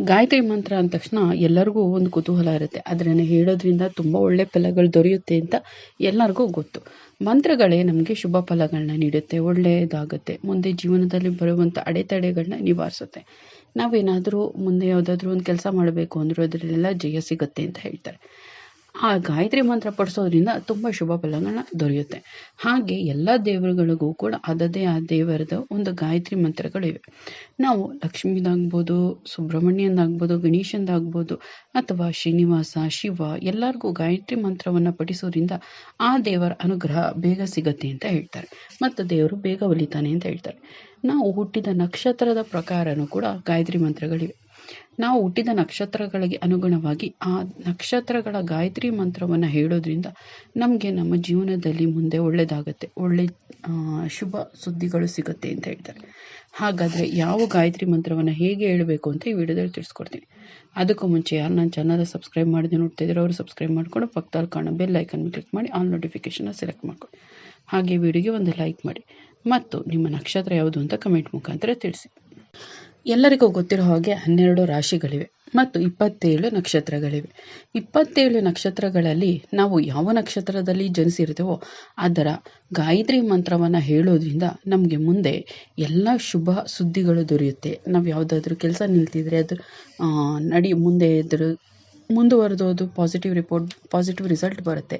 ಗಾಯತ್ರಿ ಮಂತ್ರ ಅಂದ ತಕ್ಷಣ ಎಲ್ಲರಿಗೂ ಒಂದು ಕುತೂಹಲ ಇರುತ್ತೆ. ಅದನ್ನು ಹೇಳೋದ್ರಿಂದ ತುಂಬ ಒಳ್ಳೆ ಫಲಗಳು ದೊರೆಯುತ್ತೆ ಅಂತ ಎಲ್ಲರಿಗೂ ಗೊತ್ತು. ಮಂತ್ರಗಳೇ ನಮಗೆ ಶುಭ ಫಲಗಳನ್ನ ನೀಡುತ್ತೆ ಒಳ್ಳೆಯದಾಗುತ್ತೆ ಮುಂದೆ ಜೀವನದಲ್ಲಿ ಬರುವಂಥ ಅಡೆತಡೆಗಳನ್ನ ನಿವಾರಿಸುತ್ತೆ. ನಾವೇನಾದರೂ ಮುಂದೆ ಯಾವುದಾದ್ರೂ ಒಂದು ಕೆಲಸ ಮಾಡಬೇಕು ಅಂದರೂ ಅದರಲ್ಲೆಲ್ಲ ಜಯ ಸಿಗುತ್ತೆ ಅಂತ ಹೇಳ್ತಾರೆ. ಆ ಗಾಯತ್ರಿ ಮಂತ್ರ ಪಡಿಸೋದ್ರಿಂದ ತುಂಬ ಶುಭ ಫಲಗಳನ್ನ ದೊರೆಯುತ್ತೆ. ಹಾಗೆ ಎಲ್ಲ ದೇವರುಗಳಿಗೂ ಕೂಡ ಅದದೇ ಆ ದೇವರದ ಒಂದು ಗಾಯತ್ರಿ ಮಂತ್ರಗಳಿವೆ. ನಾವು ಲಕ್ಷ್ಮೀದಾಗ್ಬೋದು, ಸುಬ್ರಹ್ಮಣ್ಯಂದಾಗ್ಬೋದು, ಗಣೇಶಂದಾಗ್ಬೋದು, ಅಥವಾ ಶ್ರೀನಿವಾಸ, ಶಿವ ಎಲ್ಲರಿಗೂ ಗಾಯತ್ರಿ ಮಂತ್ರವನ್ನು ಪಠಿಸೋದ್ರಿಂದ ಆ ದೇವರ ಅನುಗ್ರಹ ಬೇಗ ಸಿಗತ್ತೆ ಅಂತ ಹೇಳ್ತಾರೆ. ಮತ್ತು ದೇವರು ಬೇಗ ಒಲಿತಾನೆ ಅಂತ ಹೇಳ್ತಾರೆ. ನಾವು ಹುಟ್ಟಿದ ನಕ್ಷತ್ರದ ಪ್ರಕಾರನೂ ಕೂಡ ಗಾಯತ್ರಿ ಮಂತ್ರಗಳಿವೆ. ನಾವು ಹುಟ್ಟಿದ ನಕ್ಷತ್ರಗಳಿಗೆ ಅನುಗುಣವಾಗಿ ಆ ನಕ್ಷತ್ರಗಳ ಗಾಯತ್ರಿ ಮಂತ್ರವನ್ನು ಹೇಳೋದ್ರಿಂದ ನಮಗೆ ನಮ್ಮ ಜೀವನದಲ್ಲಿ ಮುಂದೆ ಒಳ್ಳೆಯದಾಗತ್ತೆ ಒಳ್ಳೆ ಶುಭ ಸುದ್ದಿಗಳು ಸಿಗುತ್ತೆ ಅಂತ ಹೇಳ್ತಾರೆ. ಹಾಗಾದರೆ ಯಾವ ಗಾಯತ್ರಿ ಮಂತ್ರವನ್ನು ಹೇಗೆ ಹೇಳಬೇಕು ಅಂತ ಈ ವಿಡಿಯೋದಲ್ಲಿ ತಿಳಿಸ್ಕೊಡ್ತೀನಿ. ಅದಕ್ಕೂ ಮುಂಚೆ ಯಾರು ನನ್ನ ಚಾನಲ್ ಸಬ್ಸ್ಕ್ರೈಬ್ ಮಾಡಿದೆ ನೋಡ್ತಾ ಇದ್ರೆ ಅವರು ಸಬ್ಸ್ಕ್ರೈಬ್ ಮಾಡಿಕೊಂಡು ಪಕ್ಕದಲ್ಲಿ ಕಾಣೋ ಬೆಲ್ ಐಕನ್ ಕ್ಲಿಕ್ ಮಾಡಿ ಆಲ್ ನೋಟಿಫಿಕೇಷನ್ನ ಸೆಲೆಕ್ಟ್ ಮಾಡ್ಕೊಳ್ಳಿ. ಹಾಗೆ ವಿಡಿಯೋಗೆ ಒಂದು ಲೈಕ್ ಮಾಡಿ. ಮತ್ತು ನಿಮ್ಮ ನಕ್ಷತ್ರ ಯಾವುದು ಅಂತ ಕಮೆಂಟ್ ಮುಖಾಂತರ ತಿಳಿಸಿ. ಎಲ್ಲರಿಗೂ ಗೊತ್ತಿರೋ ಹಾಗೆ ಹನ್ನೆರಡು ರಾಶಿಗಳಿವೆ ಮತ್ತು ಇಪ್ಪತ್ತೇಳು ನಕ್ಷತ್ರಗಳಿವೆ. ಇಪ್ಪತ್ತೇಳು ನಕ್ಷತ್ರಗಳಲ್ಲಿ ನಾವು ಯಾವ ನಕ್ಷತ್ರದಲ್ಲಿ ಜನಿಸಿರ್ತೇವೋ ಅದರ ಗಾಯತ್ರಿ ಮಂತ್ರವನ್ನು ಹೇಳೋದ್ರಿಂದ ನಮಗೆ ಮುಂದೆ ಎಲ್ಲ ಶುಭ ಸುದ್ದಿಗಳು ದೊರೆಯುತ್ತೆ. ನಾವು ಯಾವುದಾದ್ರೂ ಕೆಲಸ ನಿಲ್ತಿದ್ರೆ ಅದು ನಡಿ ಮುಂದೆ ಇದ್ರ ಮುಂದುವರೆದೋದು ಪಾಸಿಟಿವ್ ರಿಪೋರ್ಟ್ ಪಾಸಿಟಿವ್ ರಿಸಲ್ಟ್ ಬರುತ್ತೆ.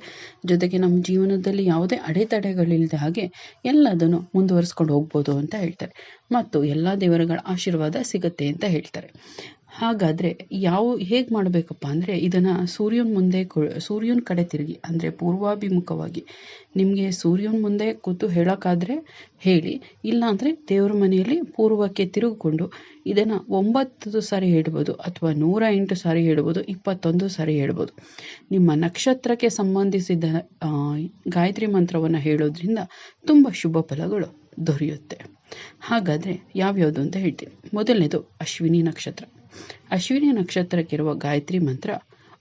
ಜೊತೆಗೆ ನಮ್ಮ ಜೀವನದಲ್ಲಿ ಯಾವುದೇ ಅಡೆತಡೆಗಳಿಲ್ಲದೆ ಹಾಗೆ ಎಲ್ಲದನ್ನು ಮುಂದುವರಿಸ್ಕೊಂಡು ಹೋಗ್ಬೋದು ಅಂತ ಹೇಳ್ತಾರೆ. ಮತ್ತು ಎಲ್ಲ ದೇವರುಗಳ ಆಶೀರ್ವಾದ ಸಿಗುತ್ತೆ ಅಂತ ಹೇಳ್ತಾರೆ. ಹಾಗಾದರೆ ಯಾವ, ಹೇಗೆ ಮಾಡಬೇಕಪ್ಪ ಅಂದರೆ ಇದನ್ನು ಸೂರ್ಯನ ಮುಂದೆ ಸೂರ್ಯನ ಕಡೆ ತಿರುಗಿ, ಅಂದರೆ ಪೂರ್ವಾಭಿಮುಖವಾಗಿ. ನಿಮಗೆ ಸೂರ್ಯನ ಮುಂದೆ ಕೂತು ಹೇಳೋಕ್ಕಾದರೆ ಹೇಳಿ, ಇಲ್ಲಾಂದರೆ ದೇವ್ರ ಮನೆಯಲ್ಲಿ ಪೂರ್ವಕ್ಕೆ ತಿರುಗಿಕೊಂಡು ಇದನ್ನು ಒಂಬತ್ತು ಸಾರಿ ಹೇಳ್ಬೋದು, ಅಥವಾ ನೂರ ಎಂಟು ಸಾರಿ ಹೇಳ್ಬೋದು, ಇಪ್ಪತ್ತೊಂದು ಸಾರಿ ಹೇಳ್ಬೋದು. ನಿಮ್ಮ ನಕ್ಷತ್ರಕ್ಕೆ ಸಂಬಂಧಿಸಿದ ಗಾಯತ್ರಿ ಮಂತ್ರವನ್ನು ಹೇಳೋದ್ರಿಂದ ತುಂಬ ಶುಭ ಫಲಗಳು ದೊರೆಯುತ್ತೆ. ಹಾಗಾದರೆ ಯಾವ್ಯಾವುದು ಅಂತ ಹೇಳ್ತೀನಿ ಮೊದಲನೇದು ಅಶ್ವಿನಿ ನಕ್ಷತ್ರ. ಅಶ್ವಿನಿ ನಕ್ಷತ್ರಕ್ಕಿರುವ ಗಾಯತ್ರಿ ಮಂತ್ರ,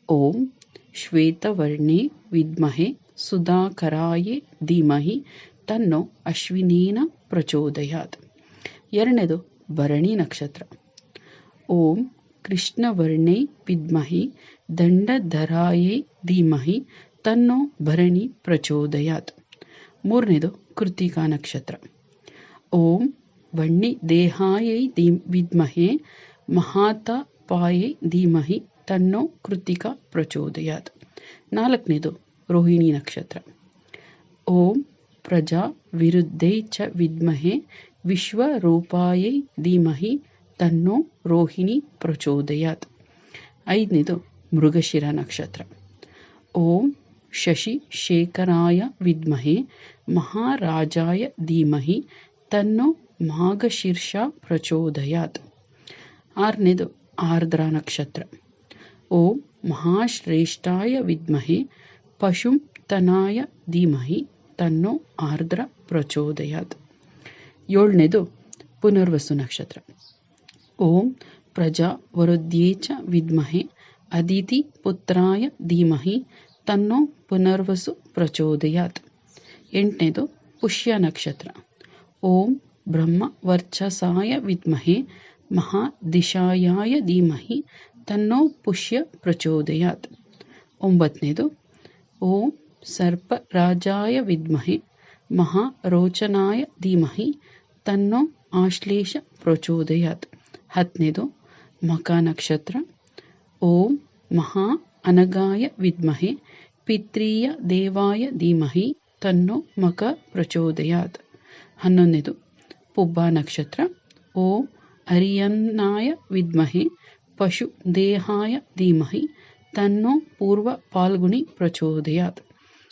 ಓಂ ಶ್ವೇತವರ್ಣಿ ವಿದ್ಮಹೆ ಸುಧಾಕರಾಯೆ ಧೀಮಹಿ ತನ್ನೋ ಅಶ್ವಿನೇನ ಪ್ರಚೋದಯಾತ್. ಎರಡನೇದು ಭರಣಿ ನಕ್ಷತ್ರ, ಓಂ ಕೃಷ್ಣವರ್ಣೆ ವಿದ್ಮಹಿ ದಂಡಧರಾಯೇ ಧೀಮಹಿ ತನ್ನೋ ಭರಣಿ ಪ್ರಚೋದಯಾತ್. ಮೂರನೇದು ಕೃತಿಕಾ ನಕ್ಷತ್ರ, ಓಂ ವಣ್ಣಿ ದೇಹಾಯೈ ದೀ ವಿದ್ಮಹೆ ಮಹಾತಾಪಾಯೇ ಧೀಮಹಿ ತನ್ನೋ ಕೃತಿಕ ಪ್ರಚೋದಯಾತ್. ನಾಲ್ಕನೇದು, ರೋಹಿಣಿ ನಕ್ಷತ್ರ. ಓಂ ಪ್ರಜಾ ವಿರುದ್ಧೈ ಚ ವಿದ್ಮಹೆ ವಿಶ್ವರೂಪಾಯೈ ಧೀಮಹಿ ತನ್ನೋ ರೋಹಿಣಿ ಪ್ರಚೋದಯಾತ್. ಐದನೇದು, ಮೃಗಶಿರ ನಕ್ಷತ್ರ. ಓಂ ಶಶಿ ಶೇಖರಾಯ ವಿದ್ಮಹೆ ಮಹಾರಾಜಾಯ ಧೀಮಹಿ ತನ್ನೋ ಮಾಘಶೀರ್ಷ ಪ್ರಚೋದಯಾತ್. ಆರನೇದು ಆರ್ದ್ರ ನಕ್ಷತ್ರ. ಓಂ ಮಹಾಶ್ರೇಷ್ಠಾಯ ವಿದ್ಮಹೆ ಪಶುಂತನಾಯ ಧೀಮಹಿ ತನ್ನೋ ಆರ್ದ್ರ ಪ್ರಚೋದಯಾತ್. ಏಳನೇದು ಪುನರ್ವಸು ನಕ್ಷತ್ರ. ಓಂ ಪ್ರಜಾ ವರುದ್ಯೇಚ ವಿದ್ಮಹೆ ಅದಿತಿ ಪುತ್ರಾಯ ಧೀಮಹಿ ತನ್ನೋ ಪುನರ್ವಸು ಪ್ರಚೋದಯಾತ್. ಎಂಟನೇದು ಪುಷ್ಯ ನಕ್ಷತ್ರ. ಓಂ ಬ್ರಹ್ಮ ವರ್ಚಸಾಯ ವಿದ್ಮಹೆ ಮಹಾದಿಶಾಯಾಯ ಧೀಮಹಿ ತನ್ನೋ ಪುಷ್ಯ ಪ್ರಚೋದಯಾತ್. ಒಂಬತ್ತನೇದು ಓಂ ಸರ್ಪರಾಜಾಯ ವಿದ್ಮಹೆ ಮಹಾರೋಚನಾಯ ಧೀಮಹಿ ತನ್ನೋ ಆಶ್ಲೇಷ ಪ್ರಚೋದಯಾತ್. ಹತ್ತನೇದು ಮಕ ನಕ್ಷತ್ರ ಓಂ ಮಹಾ ಅನಗಾಯ ವಿದ್ಮಹೆ ಪಿತ್ರೀಯ ದೇವಾಯ ಧೀಮಹಿ ತನ್ನೋ ಮಕ ಪ್ರಚೋದಯಾತ್. ಹನ್ನೊಂದನೇದು, ಪುಬ್ಬ ನಕ್ಷತ್ರ ಓಂ ಅರಿಯನ್ನಾಯ ವಿದ್ಮಹೆ, ಪಶು ದೇಹಾಯ ಧೀಮಹಿ, ತನ್ನೋ ಪೂರ್ವ ಪಾಲ್ಗುಣಿ ಪ್ರಚೋದಯಾತ್.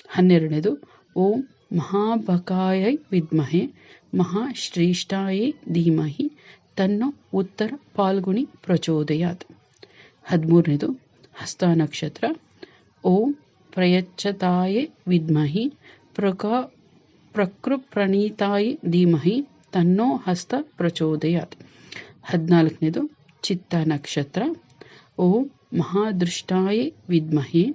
ಹನ್ನೆರಡನೇದು, ಓಂ ಮಹಾಬಕಾಯೈ ವಿದ್ಮಹೆ, ಮಹಾಶ್ರೇಷ್ಠಾಯೇ ಧೀಮಹಿ, ತನ್ನೋ ಉತ್ತರ ಪಾಲ್ಗುಣಿ ಪ್ರಚೋದಯಾತ್. ಹದಿಮೂರನೇದು, ಹಸ್ತ ನಕ್ಷತ್ರ, ಓಂ ಪ್ರಯಚ್ಛತಾಯೇ ವಿದ್ಮಹಿ, ಪ್ರಕೃ ಪ್ರಕೃಪ್ರಣೀತಾಯೇ ಧೀಮಹಿ, ತನ್ನೋ ಹಸ್ತ ಪ್ರಚೋದಯಾತ್. ಹದಿನಾಲ್ಕನೇದು ಚಿತ್ತ ನಕ್ಷತ್ರ. ಓಂ ಮಹಾದೃಷ್ಟಾಯೇ ವಿದ್ಮಹೇ,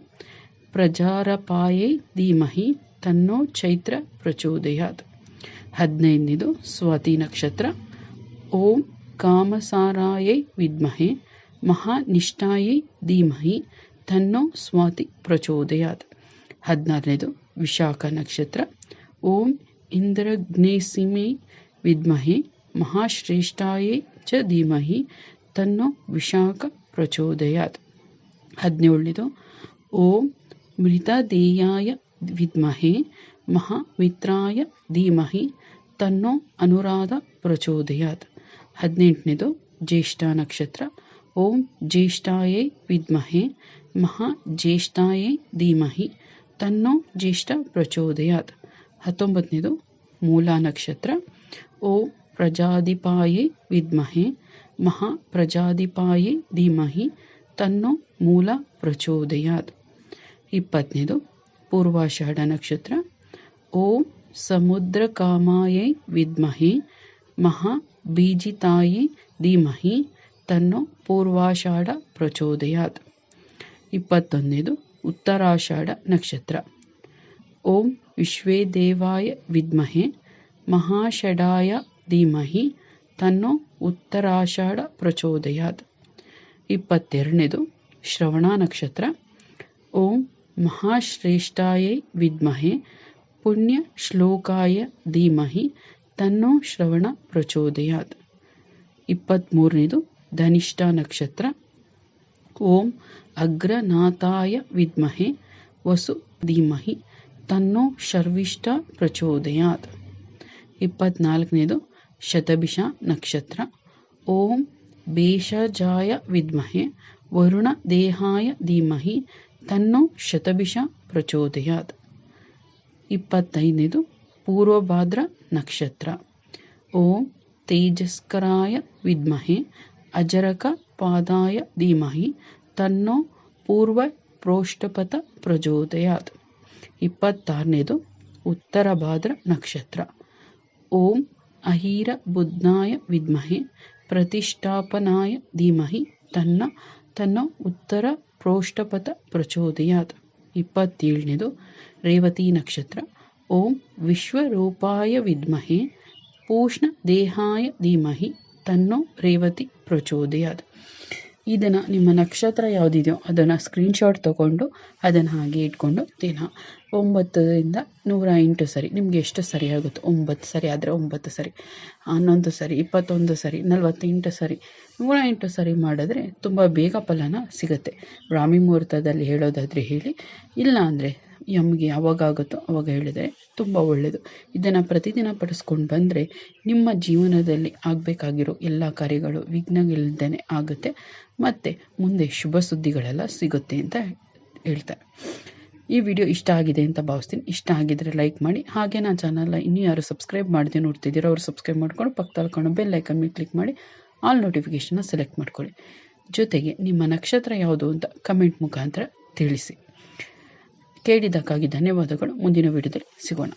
ಪ್ರಜಾರಪಾಯೈ ಧೀಮಹಿ, ತನ್ನೋ ಚೈತ್ರ ಪ್ರಚೋದಯಾತ್. ಹದಿನೈದನೇದು ಸ್ವಾತಿ ನಕ್ಷತ್ರ. ಓಂ ಕಾಮಸಾರಾಯೇ ವಿದ್ಮಹೆ, ಮಹಾನಿಷ್ಠಾಯೇ ಧೀಮಹಿ, ತನ್ನೋ ಸ್ವಾತಿ ಪ್ರಚೋದಯಾತ್. ಹದಿನಾರನೇದು ವಿಶಾಖ ನಕ್ಷತ್ರ. ಓಂ ಇಂದ್ರಗ್ನೇಸಿಮೆ ವಿದ್ಮಹೆ ಮಹಾಶ್ರೇಷ್ಠಾಯೇ ಚ ಧೀಮಹಿ ತನ್ನೋ ವಿಶಾಖ ಪ್ರಚೋದಯಾತ್. ಹದಿನೇಳನೇದು, ಓಂ ಮೃತದೇಯಾಯ ವಿದ್ಮಹೆ ಮಹಾಮಿತ್ರಾಯ ಧೀಮಹಿ ತನ್ನೋ ಅನುರಾಧ ಪ್ರಚೋದಯಾತ್. ಹದಿನೆಂಟನೇದು, ಜ್ಯೇಷ್ಠ ನಕ್ಷತ್ರ, ಓಂ ಜ್ಯೇಷ್ಠಾಯೇ ವಿದ್ಮಹೆ ಮಹಾ ಜ್ಯೇಷ್ಠಾಯೇ ಧೀಮಹಿ ತನ್ನೋ ಜ್ಯೇಷ್ಠ ಪ್ರಚೋದಯಾತ್. ಹತ್ತೊಂಬತ್ತನೇದು, ಮೂಲ ನಕ್ಷತ್ರ, ಓಂ ಪ್ರಜಾಧಿಪಾಯೇ ವಿದ್ಮಹೆ, ಮಹಾ ಪ್ರಜಾಧಿಪಾಯೇ ಧೀಮಹಿ, ತನ್ನೋ ಮೂಲ ಪ್ರಚೋದಯಾತ್. ಇಪ್ಪತ್ತನೇದು, ಪೂರ್ವಾಷಾಢ ನಕ್ಷತ್ರ. ಓಂ ಸಮುದ್ರಕಾಮಾಯೇ ವಿದ್ಮಹೆ, ಮಹಾ ಬೀಜಿತಾಯಿ ಧೀಮಹಿ, ತನ್ನೋ ಪೂರ್ವಾಷಾಢ ಪ್ರಚೋದಯಾತ್. ಇಪ್ಪತ್ತೊಂದನೇದು, ಉತ್ತರಾಷಾಢ ನಕ್ಷತ್ರ. ಓಂ ವಿಶ್ವೇದೇವಾಯ ವಿದ್ಮಹೆ, ಮಹಾಷಡಾಯ ಧೀಮಹಿ ತನ್ನೋ ಉತ್ತರಾಷಾಢ ಪ್ರಚೋದಯಾತ್. ಇಪ್ಪತ್ತೆರಡನೇದು ಶ್ರವಣ ನಕ್ಷತ್ರ. ಓಂ ಮಹಾಶ್ರೇಷ್ಠಾಯೈ ವಿದ್ಮಹೆ ಪುಣ್ಯ ಶ್ಲೋಕಾಯ ಧೀಮಹಿ ತನ್ನೋ ಶ್ರವಣ ಪ್ರಚೋದಯಾತ್. ಇಪ್ಪತ್ತ್ಮೂರನೇದು ಧನಿಷ್ಠ ನಕ್ಷತ್ರ. ಓಂ ಅಗ್ರನಾಥಾಯ ವಿದ್ಮಹೆ ವಸು ಧೀಮಹಿ ತನ್ನೋ ಶರ್ವಿಷ್ಠ ಪ್ರಚೋದಯಾತ್. ಇಪ್ಪತ್ನಾಲ್ಕನೇದು ಶತಭಿಷ ನಕ್ಷತ್ರ. ಓಂ ಭೇಷಜಾಯ ವಿದ್ಮಹೆ, ವರುಣ ದೇಹಾಯ ಧೀಮಹಿ, ತನ್ನೋ ಶತಭಿಷ ಪ್ರಚೋದಯಾತ್. ಇಪ್ಪತ್ತೈದನೇದು ಪೂರ್ವಭಾದ್ರ ನಕ್ಷತ್ರ. ಓಂ ತೇಜಸ್ಕರಾಯ ವಿದ್ಮಹೆ, ಅಜರಕ ಪಾದಾಯ ಧೀಮಹಿ, ತನ್ನೋ ಪೂರ್ವ ಪ್ರೋಷ್ಠಪಥ ಪ್ರಚೋದಯಾತ್. ಇಪ್ಪತ್ತಾರನೇದು ಉತ್ತರ ಭಾದ್ರ ನಕ್ಷತ್ರ. ಓಂ ಅಹೀರ ಬುದ್ಧಾಯ ವಿದ್ಮಹೆ, ಪ್ರತಿಷ್ಠಾಪನಾಯ ಧೀಮಹಿ, ತನ್ನ ತನ್ನ ಉತ್ತರ ಪ್ರೋಷ್ಠಪಥ ಪ್ರಚೋದಯಾತ್. ಇಪ್ಪತ್ತೇಳನೇದು, ರೇವತಿ ನಕ್ಷತ್ರ, ಓಂ ವಿಶ್ವರೂಪಾಯ ವಿದ್ಮಹೆ, ಪೂಷ್ಣ ದೇಹಾಯ ಧೀಮಹಿ, ತನ್ನೋ ರೇವತಿ ಪ್ರಚೋದಯಾತ್. ಇದನ್ನು ನಿಮ್ಮ ನಕ್ಷತ್ರ ಯಾವುದಿದೆಯೋ ಅದನ್ನು ಸ್ಕ್ರೀನ್ಶಾಟ್ ತೊಗೊಂಡು ಅದನ್ನು ಹಾಗೆ ಇಟ್ಕೊಂಡು ದಿನ ಒಂಬತ್ತರಿಂದ ನೂರ ಎಂಟು ಸರಿ. ನಿಮಗೆ ಎಷ್ಟು ಸರಿ ಆಗುತ್ತೋ? ಒಂಬತ್ತು ಸರಿ ಆದರೆ ಒಂಬತ್ತು ಸರಿ, ಹನ್ನೊಂದು ಸರಿ, ಇಪ್ಪತ್ತೊಂದು ಸರಿ, ನಲವತ್ತೆಂಟು ಸರಿ, ನೂರ ಎಂಟು ಸರಿ ಮಾಡಿದ್ರೆ ತುಂಬ ಬೇಗ ಫಲನ ಸಿಗುತ್ತೆ. ಬ್ರಾಹ್ಮಿ ಮುಹೂರ್ತದಲ್ಲಿ ಹೇಳೋದಾದರೆ ಹೇಳಿ, ಇಲ್ಲ ಅಂದರೆ ನಮಗೆ ಯಾವಾಗ ಆಗುತ್ತೋ ಅವಾಗ ಹೇಳಿದರೆ ತುಂಬ ಒಳ್ಳೆಯದು ಇದನ್ನು ಪ್ರತಿದಿನ ಪಡಿಸ್ಕೊಂಡು ಬಂದರೆ ನಿಮ್ಮ ಜೀವನದಲ್ಲಿ ಆಗಬೇಕಾಗಿರೋ ಎಲ್ಲ ಕಾರ್ಯಗಳು ವಿಘ್ನಗಳಿಲ್ಲದೇ ಆಗುತ್ತೆ. ಮತ್ತು ಮುಂದೆ ಶುಭ ಸುದ್ದಿಗಳೆಲ್ಲ ಸಿಗುತ್ತೆ ಅಂತ ಹೇಳ್ತಾರೆ. ಈ ವಿಡಿಯೋ ಇಷ್ಟ ಆಗಿದೆ ಅಂತ ಭಾವಿಸ್ತೀನಿ. ಇಷ್ಟ ಆಗಿದ್ರೆ ಲೈಕ್ ಮಾಡಿ. ಹಾಗೆ ನಾನು ಚಾನಲ್ನ ಇನ್ನೂ ಯಾರು ಸಬ್ಸ್ಕ್ರೈಬ್ ಮಾಡಿದೆ ನೋಡ್ತಿದ್ದೀರೋ ಅವರು ಸಬ್ಸ್ಕ್ರೈಬ್ ಮಾಡ್ಕೊಂಡು ಪಕ್ಕದಲ್ಲಿ ಕಾಣೋ ಬೆಲ್ ಐಕನ್ ಮೇಲೆ ಕ್ಲಿಕ್ ಮಾಡಿ. ಆಲ್ ನೋಟಿಫಿಕೇಷನ್ನ ಸೆಲೆಕ್ಟ್ ಮಾಡ್ಕೊಳ್ಳಿ. ಜೊತೆಗೆ ನಿಮ್ಮ ನಕ್ಷತ್ರ ಯಾವುದು ಅಂತ ಕಮೆಂಟ್ ಮುಖಾಂತರ ತಿಳಿಸಿ. ಕೇಳಿದ್ದಕ್ಕಾಗಿ ಧನ್ಯವಾದಗಳು. ಮುಂದಿನ ವಿಡಿಯೋದಲ್ಲಿ ಸಿಗೋಣ.